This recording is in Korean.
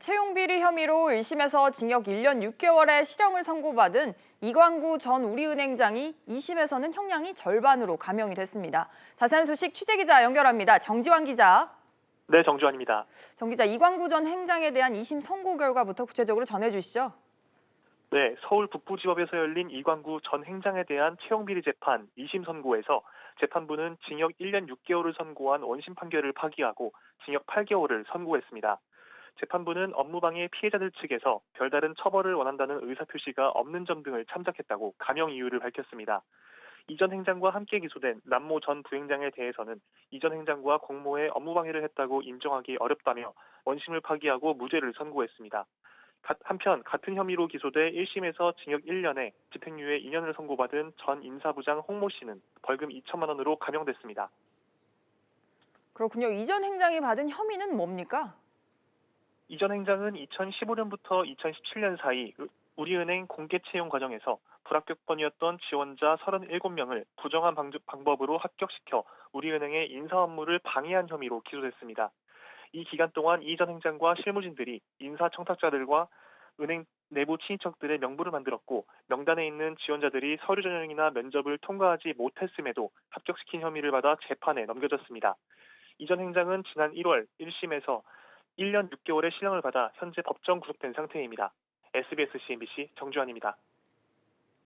채용 비리 혐의로 1심에서 징역 1년 6개월의 실형을 선고받은 이광구 전 우리은행장이 2심에서는 형량이 절반으로 감형이 됐습니다. 자세한 소식 취재 기자 연결합니다. 정지환 기자. 네, 정주환입니다. 정 기자, 이광구 전 행장에 대한 2심 선고 결과부터 구체적으로 전해주시죠. 네, 서울 북부지법에서 열린 이광구 전 행장에 대한 채용비리 재판 2심 선고에서 재판부는 징역 1년 6개월을 선고한 원심 판결을 파기하고 징역 8개월을 선고했습니다. 재판부는 업무방해 피해자들 측에서 별다른 처벌을 원한다는 의사표시가 없는 점 등을 참작했다고 감형 이유를 밝혔습니다. 이전 행장과 함께 기소된 남모 전 부행장에 대해서는 이전 행장과 공모에 업무방해를 했다고 인정하기 어렵다며 원심을 파기하고 무죄를 선고했습니다. 가- 한편 같은 혐의로 기소돼 1심에서 징역 1년에 집행유예 2년을 선고받은 전 인사부장 홍모 씨는 벌금 2천만 원으로 감형됐습니다. 그렇군요. 이전 행장이 받은 혐의는 뭡니까? 이전 행장은 2015년부터 2017년 사이 으- 우리은행 공개 채용 과정에서 불합격번이었던 지원자 37명을 부정한 방- 방법으로 합격시켜 우리은행의 인사 업무를 방해한 혐의로 기소됐습니다. 이 기간 동안 이전 행장과 실무진들이 인사 청탁자들과 은행 내부 친인척들의 명부를 만들었고 명단에 있는 지원자들이 서류 전형이나 면접을 통과하지 못했음에도 합격시킨 혐의를 받아 재판에 넘겨졌습니다. 이전 행장은 지난 1월 1심에서 1년 6개월의 실형을 받아 현재 법정 구속된 상태입니다. SBS CNBC 정주환입니다.